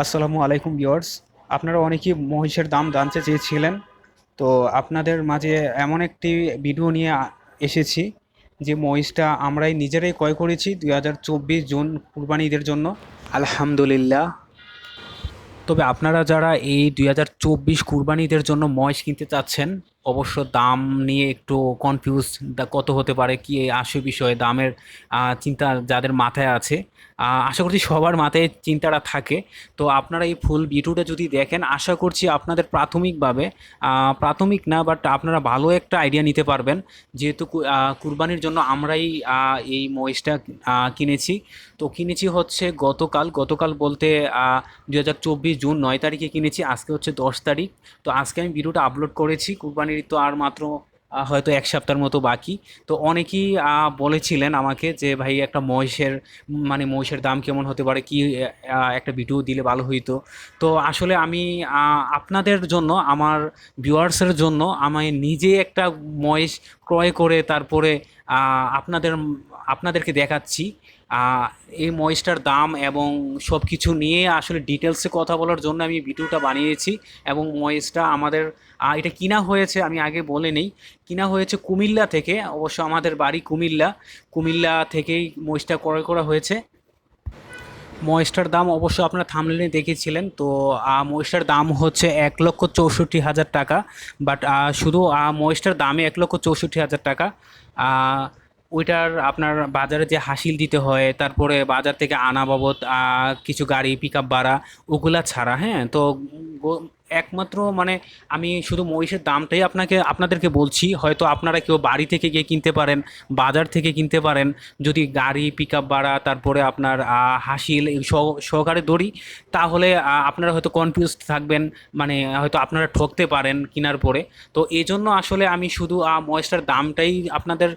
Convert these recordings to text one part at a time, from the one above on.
আসসালামু আলাইকুম ভিউয়ার্স। আপনারা অনেকেই মহিষের দাম জানতে চেয়েছিলেন। তো আপনাদের মাঝে এমন একটি ভিডিও নিয়ে এসেছি যে মহিষটা আমরাই নিজেরাই ক্রয় করেছি দুই হাজার চব্বিশ জুন কুরবানি ঈদের জন্য। আলহামদুলিল্লাহ। তবে আপনারা যারা এই দুই হাজার চব্বিশ কুরবানিদের জন্য মহিষ কিনতে চাচ্ছেন অবশ্য দাম নিয়ে একটু কনফিউজ কত হতে পারে, কি আসে বিষয়ে দামের চিন্তা যাদের মাথায় আছে। আশা করছি সবার মাথায় চিন্তাটা থাকে। তো আপনারা এই ফুল ভিডিওটা যদি দেখেন, আশা করছি আপনাদের প্রাথমিকভাবে প্রাথমিক না বাট আপনারা ভালো একটা আইডিয়া নিতে পারবেন। যেহেতু কুরবানির জন্য আমরাই এই মহিষটা কিনেছি। তো কিনেছি হচ্ছে গতকাল গতকাল বলতে দু হাজার চব্বিশ জুন নয় তারিখে কিনেছি, আজকে হচ্ছে দশ তারিখ। তো আজকে আমি ভিডিওটা আপলোড করেছি, কুরবানির তো আর মাত্র হয়তো এক সপ্তাহের মতো বাকি। তো অনেকেই বলেছিলেন আমাকে যে, ভাই, একটা মহিষের মানে মহিষের দাম কেমন হতে পারে? কি একটা ভিডিও দিলে ভালো হইতো? তো আসলে আমি আপনাদের জন্য, আমার ভিউয়ার্সের জন্য আমি নিজে একটা মহিষ ক্রয় করে তারপরে আপনাদের আপনাদেরকে দেখাচ্ছি। এই মহিষটার দাম এবং সব কিছু নিয়ে আসলে ডিটেলসে কথা বলার জন্য আমি ভিডিওটা বানিয়েছি এবং মহিষটা আমাদের এটা কিনা হয়েছে আমি আগে বলে নেই। কিনা হয়েছে কুমিল্লা থেকে, অবশ্য আমাদের বাড়ি কুমিল্লা। কুমিল্লা থেকেই মহিষটা ক্রয় করা হয়েছে। মহিষটার দাম অবশ্য আপনারা থামলেনে দেখেছিলেন। তো মহিষটার দাম হচ্ছে এক লক্ষ চৌষট্টি হাজার টাকা বাট শুধু মহিষটার দামে এক লক্ষ চৌষট্টি হাজার টাকা। ওইটার আপনার বাজারে যে হাসিল দিতে হয়, তারপরে বাজার থেকে আনা বাবদ কিছু গাড়ি পিক আপ ভাড়া, ওগুলা ছাড়া হ্যাঁ? তো একমাত্র মানে আমি শুধু মহিষের দামটাই আপনাকে আপনাদেরকে বলছি। হয়তো আপনারা কেউ বাড়ি থেকে গিয়ে কিনতে পারেন বাজার থেকে কিনতে পারেন। যদি গাড়ি পিক আপ ভাড়া তারপরে আপনার হাসিল সহ- সহকারে দড়ি তাহলে আপনারা হয়তো কনফিউজ থাকবেন মানে হয়তো আপনারা ঠকতে পারেন কেনার পরে। তো এই জন্য আসলে আমি শুধু আহ, মহেশটার দামটাই আপনাদের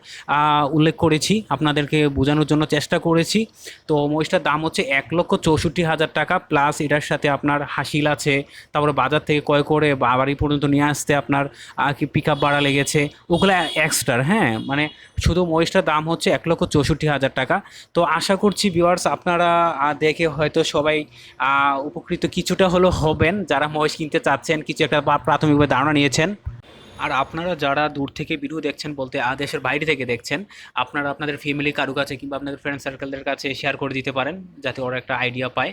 উল্লেখ করেছি আপনাদেরকে বোঝানোর জন্য চেষ্টা করেছি। তো মহিষটার দাম হচ্ছে এক লক্ষ চৌষট্টি হাজার টাকা প্লাস এটার সাথে আপনার হাসিল আছে তারপরে বাজার থেকে ক্রয় করে বাড়ি পর্যন্ত নিয়ে আসতে আপনার কি পিক আপ ভাড়া লেগেছে, ওগুলো এক্সট্রার হ্যাঁ? মানে শুধু মহিষটার দাম হচ্ছে এক লক্ষ চৌষট্টি হাজার টাকা। তো আশা করছি ভিউয়ার্স আপনারা দেখে হয়তো সবাই উপকৃত কিছুটা হলেও হবেন। যারা মহিষ কিনতে চাচ্ছেন, কিছু একটা প্রাথমিকভাবে ধারণা নিয়েছেন। আর আপনারা যারা দূর থেকে ভিডিও দেখছেন বলতে আদেশের বাইরে থেকে দেখছেন, আপনারা আপনাদের ফ্যামিলি কারও কাছে কিংবা আপনাদের ফ্রেন্ড সার্কেলদের কাছে শেয়ার করে দিতে পারেন, যাতে ওরা একটা আইডিয়া পায়।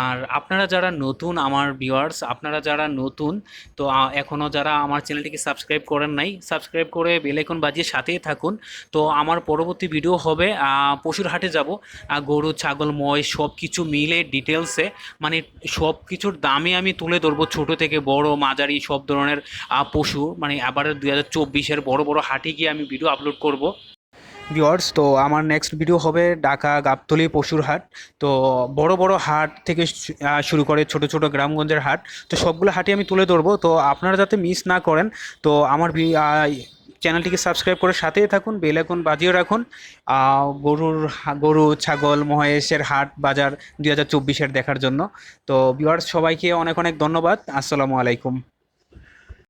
আর আপনারা যারা নতুন আমার ভিউয়ার্স আপনারা যারা নতুন, তো এখনও যারা আমার চ্যানেলটিকে সাবস্ক্রাইব করেন নাই সাবস্ক্রাইব করে বেলাইকন বাজিয়ে সাথেই থাকুন। তো, আমার পরবর্তী ভিডিও হবে পশুর হাটে যাব। গরু, ছাগল, ময় সব কিছু মিলে ডিটেলসে মানে সব কিছুর দামে আমি তুলে ধরবো ছোট থেকে বড়, মাঝারি, সব ধরনের পশু মানে আবার দুই হাজার চব্বিশের বড় বড় হাটে গিয়ে আমি ভিডিও আপলোড করব। ভিওয়ার্স তো আমার নেক্সট ভিডিও হবে ঢাকা গাবতলি পশুর হাট। তো বড় বড় হাট থেকে শুরু করে ছোট ছোট গ্রামগঞ্জের হাট। তো সবগুলো হাটই আমি তুলে ধরবো। তো আপনারা যাতে মিস না করেন, তো আমার চ্যানেলটিকে সাবস্ক্রাইব করে সাথেই থাকুন বেল আইকন বাজিয়ে রাখুন। গরুর গরু, ছাগল, মহেশের হাট বাজার দুই হাজার চব্বিশের দেখার জন্য। তো ভিওয়ার্স সবাইকে অনেক অনেক ধন্যবাদ। আসসালামু আলাইকুম।